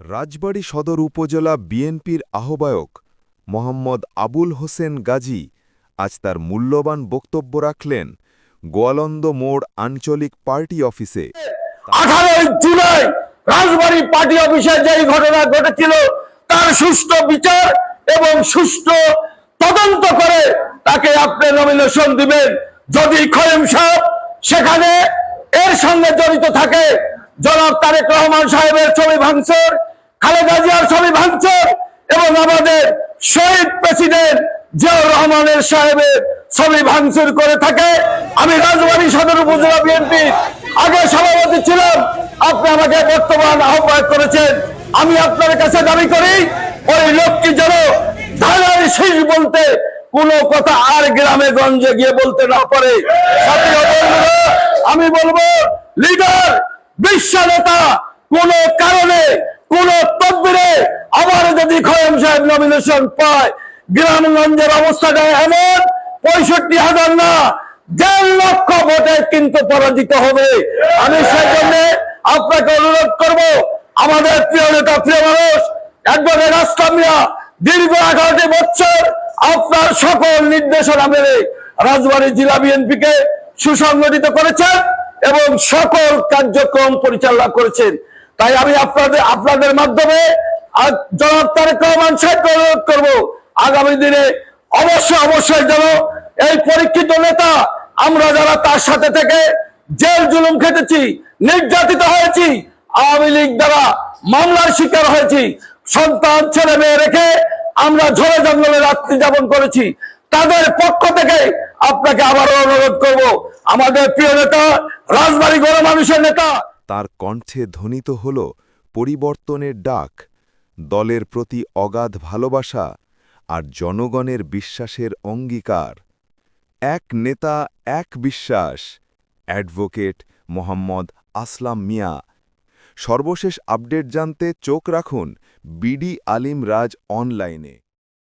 রাজবাড়ী সদর উপজেলা বিএনপির আহ্বায়ক মোহাম্মদ আবুল হোসেন গাজী আজ তার মূল্যবান বক্তব্য রাখলেন গোয়ালন্দ মোড় আঞ্চলিক পার্টি অফিসে। আঠারোই জুলাই রাজবাড়ী পার্টি অফিসে যেই ঘটনা ঘটেছিল, তার সুষ্ঠু বিচার এবং সুষ্ঠু তদন্ত করে তাকে আপনি নমিনেশন দিবেন। যদি খয়েম সাহেব সেখানে এর সঙ্গে জড়িত থাকে, জনাব তারেক রহমান সাহেবের ছবি ভাঙচুর খালেদা জিয়ার ছবি ভাঙচুর এবং আমাদের শহীদ প্রেসিডেন্ট জিয়াউর রহমানের সাহেবের ছবি ভাঙচুর করে থাকে। আমি রাজবাড়ী সদর উপজেলা বিএনপি আগে সভাপতি ছিলাম, আপনি আমাকে বর্তমান আহ্বায়ক করেছেন। আমি আপনার কাছে দাবি করি, ওই লোকটি যেন ধানের শীষ বলতে কোন কথা আর গ্রামে গঞ্জে গিয়ে বলতে না পারে। আমি বলব, লিডার, বিশ্ব নেতা কোন কারণে কোন তদবিরে আবার যদি খয়ম সাহেব নমিনেশন পায়, গ্রামগঞ্জের অবস্থাটা এমন, পঁয়ষট্টি হাজার না, দেড় লক্ষ ভোটে কিন্তু পরাজিত হবে। আমি সেই জন্য আপনাকে অনুরোধ করব, আমাদের প্রিয় নেতা, প্রিয় মানুষ, একবারে রাষ্ট্রমিয়া দীর্ঘ এগারোটি বছর আপনার সকল নির্দেশনা মেনে রাজবাড়ী জেলা বিএনপিকে সুসংগঠিত করেছেন এবং সকল কার্যক্রম পরিচালনা করেছেন। তাই আমি আপনাদের আপনাদের মাধ্যমে জনাব তারেক অনুরোধ করব, আগামী দিনে অবশ্যই অবশ্যই যেন এই পরীক্ষিত নেতা আমরা যারা তার সাথে থেকে জেল জুলুম খেটেছি, নির্যাতিত হয়েছি, আওয়ামী লীগ দ্বারা মামলার শিকার হয়েছি, সন্তান, ছেলে, মেয়ে রেখে আমরা ঝড়ে জঙ্গলে রাত্রি যাপন করেছি, তাদের পক্ষ থেকে আপনাকে আবারও অনুরোধ করব, আমাদের প্রিয় নেতা, রাজবাড়ী গণ মানুষের নেতা তার কণ্ঠে ধ্বনিত হল পরিবর্তনের ডাক, দলের প্রতি অগাধ ভালোবাসা আর জনগণের বিশ্বাসের অঙ্গীকার। এক নেতা, এক বিশ্বাস। অ্যাডভোকেট মোহাম্মদ আসলাম মিয়া। সর্বশেষ আপডেট জানতে চোখ রাখুন বিডি আলিম রাজ অনলাইনে।